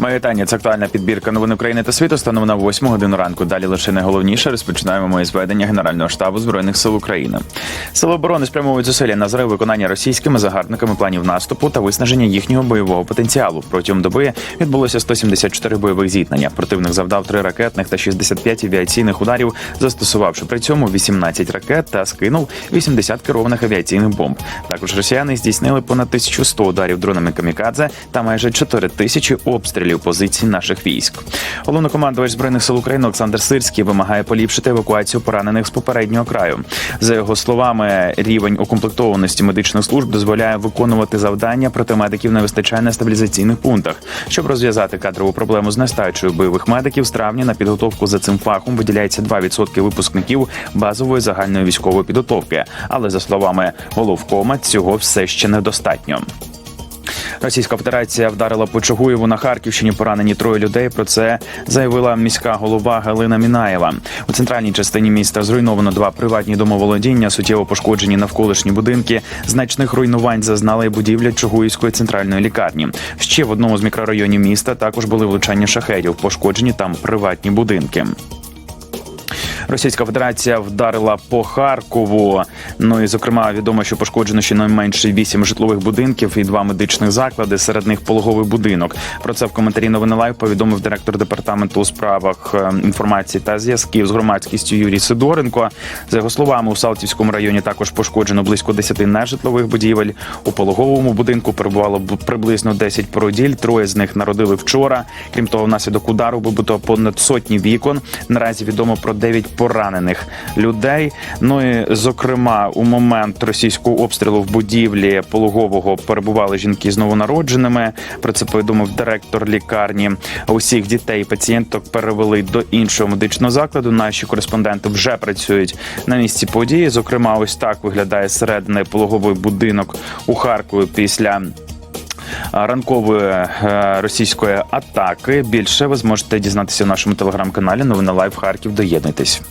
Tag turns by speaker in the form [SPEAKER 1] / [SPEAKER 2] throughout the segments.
[SPEAKER 1] Моє вітання. Це актуальна підбірка новин України та світу. Станом на 8 годину ранку. Далі лише найголовніше розпочинаємо моє зведення Генерального штабу збройних сил України. Сили оборони спрямовують зусилля на зрив виконання російськими загарбниками планів наступу та виснаження їхнього бойового потенціалу. Протягом доби відбулося 174 бойових зіткнення. Противник завдав 3 ракетних та 65 авіаційних ударів, застосувавши при цьому 18 ракет та скинув 80 керованих авіаційних бомб. Також росіяни здійснили понад 1100 ударів дронами камікадзе та майже 4 тисячі обстрілів позицій наших військ. Головнокомандувач збройних сил України Олександр Сирський вимагає поліпшити евакуацію поранених з попереднього краю. За його словами, рівень укомплектованості медичних служб дозволяє виконувати завдання, проте медиків не вистачає на стабілізаційних пунктах. Щоб розв'язати кадрову проблему з нестачею бойових медиків, з травня на підготовку за цим фахом виділяється 2% випускників базової загальної військової підготовки. Але за словами головкома, цього все ще недостатньо. Російська Федерація вдарила по Чугуєву на Харківщині. Поранені троє людей. Про це заявила міська голова Галина Мінаєва. У центральній частині міста зруйновано два приватні домоволодіння, суттєво пошкоджені навколишні будинки. Значних руйнувань зазнала і будівля Чугуївської центральної лікарні. Ще в одному з мікрорайонів міста також були влучання шахедів. Пошкоджені там приватні будинки. Російська Федерація вдарила по Харкову. Ну і зокрема відомо, що пошкоджено щонайменше вісім житлових будинків і два медичних заклади. Серед них пологовий будинок. Про це в коментарі новини лайв повідомив директор департаменту у справах е, інформації та зв'язків з громадськістю Юрій Сидоренко. За його словами, у Салтівському районі також пошкоджено близько 10 нежитлових будівель. У пологовому будинку перебувало приблизно 10 породіль. Троє з них народили вчора. Крім того, внаслідок удару вибито понад сотні вікон. Наразі відомо про 9 поранених людей. Ну і зокрема, у момент російського обстрілу в будівлі пологового перебували жінки з новонародженими. Про це повідомив директор лікарні. Усіх дітей і пацієнток перевели до іншого медичного закладу. Наші кореспонденти вже працюють на місці події. Зокрема, ось так виглядає середини пологовий будинок у Харкові після ранкової е, російської атаки. Більше ви зможете дізнатися в нашому телеграм-каналі. Новини Лайв Харків. Доєднуйтесь.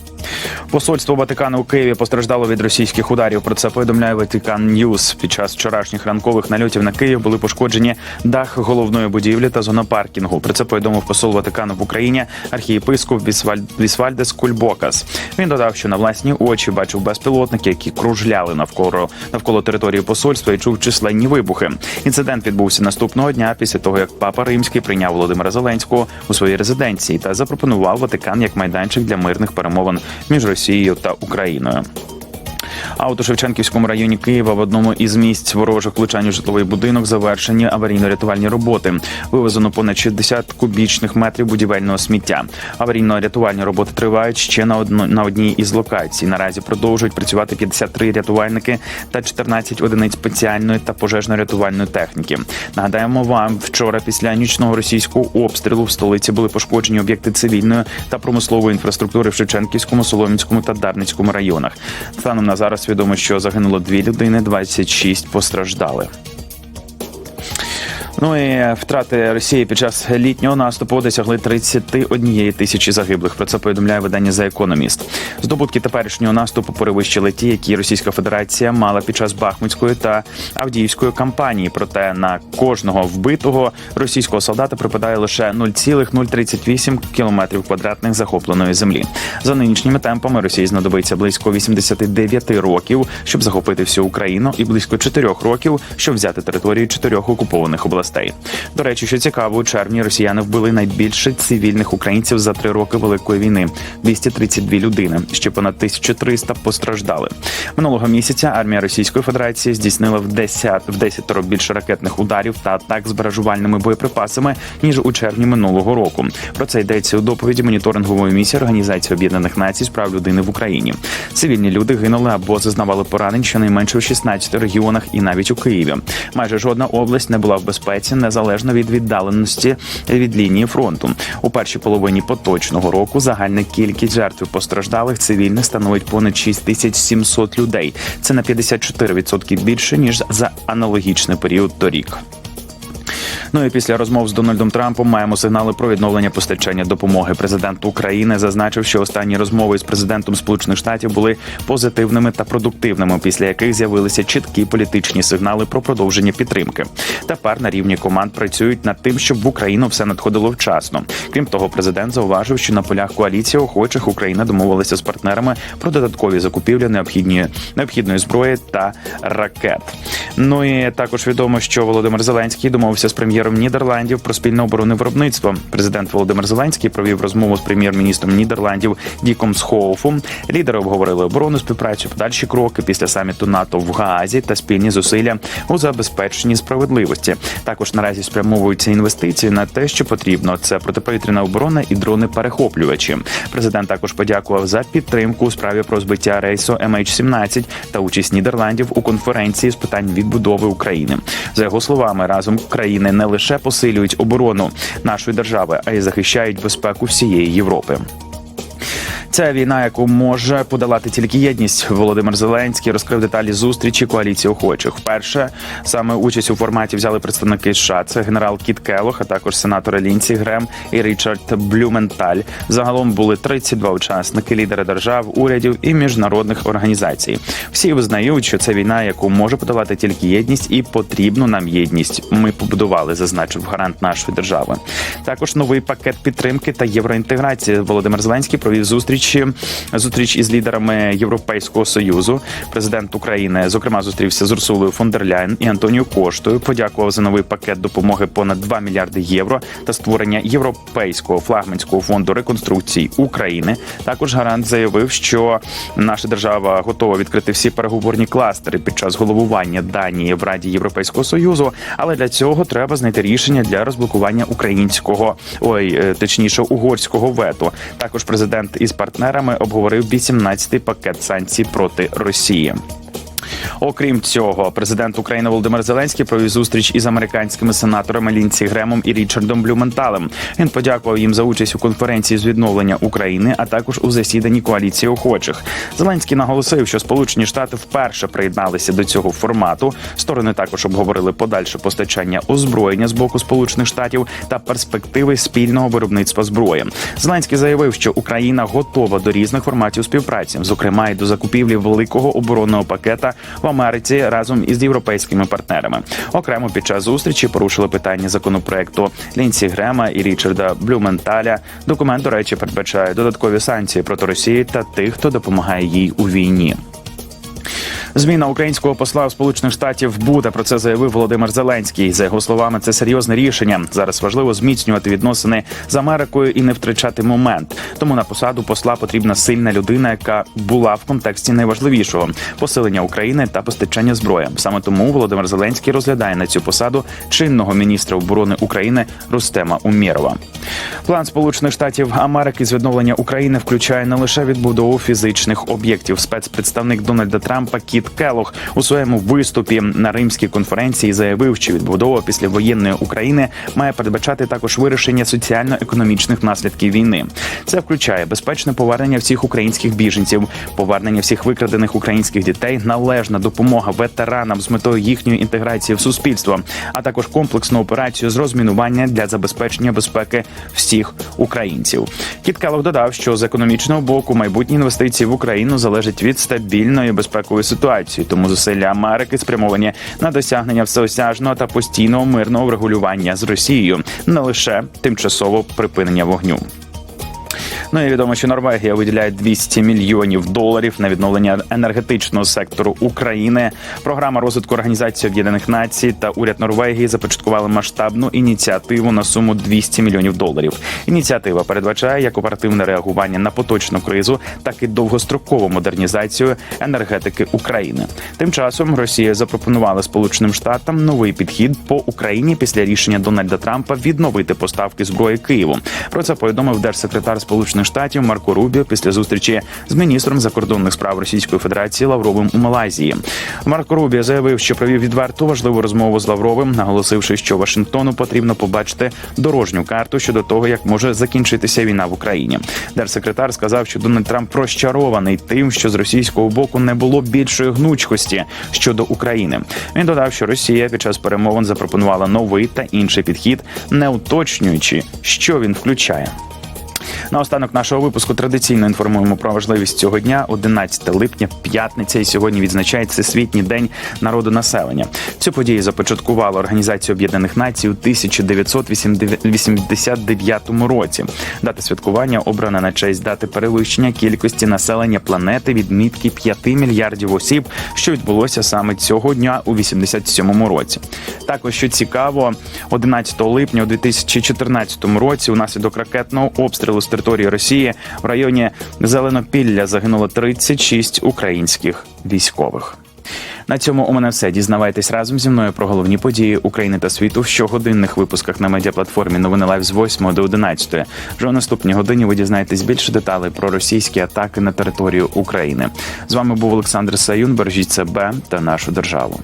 [SPEAKER 1] Посольство Ватикану у Києві постраждало від російських ударів. Про це повідомляє Ватикан Ньюс. Під час вчорашніх ранкових нальотів на Київ були пошкоджені дах головної будівлі та зона паркінгу. Про це повідомив посол Ватикану в Україні архієпископ Вісваль... Вісвальдес Кульбокас. Він додав, що на власні очі бачив безпілотники, які кружляли навколо навколо території посольства і чув численні вибухи. Інцидент відбувся наступного дня після того, як папа римський прийняв Володимира Зеленського у своїй резиденції та запропонував Ватикан як майданчик для мирних перемовин між Росією та Україною. А от у Шевченківському районі Києва в одному із місць ворожих влучань у житловий будинок завершені аварійно-рятувальні роботи. Вивезено понад 60 кубічних метрів будівельного сміття. Аварійно-рятувальні роботи тривають ще на одно на одній із локацій. Наразі продовжують працювати 53 рятувальники та 14 одиниць спеціальної та пожежно-рятувальної техніки. Нагадаємо вам, вчора після нічного російського обстрілу в столиці були пошкоджені об'єкти цивільної та промислової інфраструктури в Шевченківському, Соломінському та Дарницькому районах. Станом на зараз відомо, що загинуло дві людини, 26 постраждали. Ну і втрати Росії під час літнього наступу досягли 31 тисячі загиблих. Про це повідомляє видання за економіст. Здобутки теперішнього наступу перевищили ті, які Російська Федерація мала під час Бахмутської та Авдіївської кампанії. Проте на кожного вбитого російського солдата припадає лише 0,038 кілометрів квадратних захопленої землі. За нинішніми темпами Росії знадобиться близько 89 років, щоб захопити всю Україну, і близько 4 років, щоб взяти територію чотирьох окупованих областей. До речі, що цікаво, у червні росіяни вбили найбільше цивільних українців за три роки великої війни 232 людини. Ще понад 1300 постраждали. Минулого місяця армія Російської Федерації здійснила в 10 в 10 більше ракетних ударів та атак з баражувальними боєприпасами ніж у червні минулого року. Про це йдеться у доповіді моніторингової місії Організації Об'єднаних Націй з прав людини в Україні. Цивільні люди гинули або зазнавали поранень щонайменше у 16 регіонах і навіть у Києві. Майже жодна область не була в безпеці незалежно від віддаленості від лінії фронту. У першій половині поточного року загальна кількість жертв постраждалих цивільних становить понад 6700 людей. Це на 54% більше ніж за аналогічний період торік. Ну і після розмов з Дональдом Трампом маємо сигнали про відновлення постачання допомоги. Президент України зазначив, що останні розмови з президентом Сполучених Штатів були позитивними та продуктивними, після яких з'явилися чіткі політичні сигнали про продовження підтримки. Тепер на рівні команд працюють над тим, щоб в Україну все надходило вчасно. Крім того, президент зауважив, що на полях коаліції охочих Україна домовилася з партнерами про додаткові закупівлі необхідні необхідної зброї та ракет. Ну і також відомо, що Володимир Зеленський домовився з прем'єром Нідерландів про спільне оборонне виробництво. Президент Володимир Зеленський провів розмову з прем'єр-міністром Нідерландів Діком Схоуфом. Лідери обговорили оборонну співпрацю, подальші кроки після саміту НАТО в Гаазі та спільні зусилля у забезпеченні справедливості. Також наразі спрямовуються інвестиції на те, що потрібно. Це протиповітряна оборона і дрони-перехоплювачі. Президент також подякував за підтримку у справі про збиття рейсу MH17 та участь Нідерландів у конференції з питань відбудови України. За його словами, разом країни не лише посилюють оборону нашої держави, а й захищають безпеку всієї Європи. Це війна, яку може подолати тільки єдність. Володимир Зеленський розкрив деталі зустрічі коаліції охочих. Вперше саме участь у форматі взяли представники США. Це генерал Кіт Келох, а також сенатори Лінці Грем і Річард Блюменталь. Загалом були 32 учасники, лідери держав, урядів і міжнародних організацій. Всі визнають, що це війна, яку може подолати тільки єдність, і потрібну нам єдність. Ми побудували, зазначив гарант нашої держави. Також новий пакет підтримки та євроінтеграції. Володимир Зеленський провів зустріч зустріч із лідерами Європейського союзу. Президент України зокрема зустрівся з Урсулою фон дер Ляйн і Антоніо Коштою. Подякував за новий пакет допомоги понад 2 мільярди євро та створення європейського флагманського фонду реконструкції України. Також гарант заявив, що наша держава готова відкрити всі переговорні кластери під час головування Данії в Раді Європейського союзу. Але для цього треба знайти рішення для розблокування українського, ой, е, точніше, угорського вето. Також президент із партнерами обговорив 18-й пакет санкцій проти Росії. Окрім цього, президент України Володимир Зеленський провів зустріч із американськими сенаторами Лінці Гремом і Річардом Блюменталем. Він подякував їм за участь у конференції з відновлення України, а також у засіданні коаліції охочих. Зеленський наголосив, що Сполучені Штати вперше приєдналися до цього формату. Сторони також обговорили подальше постачання озброєння з боку Сполучених Штатів та перспективи спільного виробництва зброї. Зеленський заявив, що Україна готова до різних форматів співпраці, зокрема й до закупівлі великого оборонного пакета в Америці разом із європейськими партнерами. Окремо під час зустрічі порушили питання законопроекту Лінсі Грема і Річарда Блюменталя. Документ, до речі, передбачає додаткові санкції проти Росії та тих, хто допомагає їй у війні. Зміна українського посла в Сполучених Штатів буде про це заявив Володимир Зеленський. За його словами, це серйозне рішення. Зараз важливо зміцнювати відносини з Америкою і не втрачати момент. Тому на посаду посла потрібна сильна людина, яка була в контексті найважливішого посилення України та постачання зброї. Саме тому Володимир Зеленський розглядає на цю посаду чинного міністра оборони України Рустема Умєрова. План Сполучених Штатів Америки з відновлення України включає не лише відбудову фізичних об'єктів. Спецпредставник Дональда Трампа Кіт Келох у своєму виступі на римській конференції заявив, що відбудова післявоєнної України має передбачати також вирішення соціально-економічних наслідків війни. Це включає безпечне повернення всіх українських біженців, повернення всіх викрадених українських дітей, належна допомога ветеранам з метою їхньої інтеграції в суспільство, а також комплексну операцію з розмінування для забезпечення безпеки всіх українців. Кіт Келох додав, що з економічного боку майбутні інвестиції в Україну залежать від стабільної безпекової ситуації, тому зусилля Америки спрямовані на досягнення всеосяжного та постійного мирного врегулювання з Росією, не лише тимчасово припинення вогню. Ну і відомо, що Норвегія виділяє 200 мільйонів доларів на відновлення енергетичного сектору України. Програма розвитку організації Об'єднаних Націй та уряд Норвегії започаткували масштабну ініціативу на суму 200 мільйонів доларів. Ініціатива передбачає як оперативне реагування на поточну кризу, так і довгострокову модернізацію енергетики України. Тим часом Росія запропонувала Сполученим Штатам новий підхід по Україні після рішення Дональда Трампа відновити поставки зброї Києву. Про це повідомив держсекретар Сполучених Сполучених Штатів Марко Рубіо після зустрічі з міністром закордонних справ Російської Федерації Лавровим у Малайзії. Марко Рубіо заявив, що провів відверту важливу розмову з Лавровим, наголосивши, що Вашингтону потрібно побачити дорожню карту щодо того, як може закінчитися війна в Україні. Держсекретар сказав, що Дональд Трамп розчарований тим, що з російського боку не було більшої гнучкості щодо України. Він додав, що Росія під час перемовин запропонувала новий та інший підхід, не уточнюючи, що він включає. Наостанок нашого випуску традиційно інформуємо про важливість цього дня. 11 липня, п'ятниця, і сьогодні відзначається Всесвітній день народу населення. Цю подію започаткувала Організація Об'єднаних Націй у 1989 році. Дата святкування обрана на честь дати перевищення кількості населення планети відмітки 5 мільярдів осіб, що відбулося саме цього дня у 87 році. Також що цікаво, 11 липня у 2014 році, унаслідок ракетного обстрілу з території Росії в районі Зеленопілля загинуло 36 українських військових. На цьому у мене все. Дізнавайтесь разом зі мною про головні події України та світу в щогодинних випусках на медіаплатформі Новини Лайв з 8 до 11. Вже у наступній годині ви дізнаєтесь більше деталей про російські атаки на територію України. З вами був Олександр Саюн. Бережіть себе та нашу державу.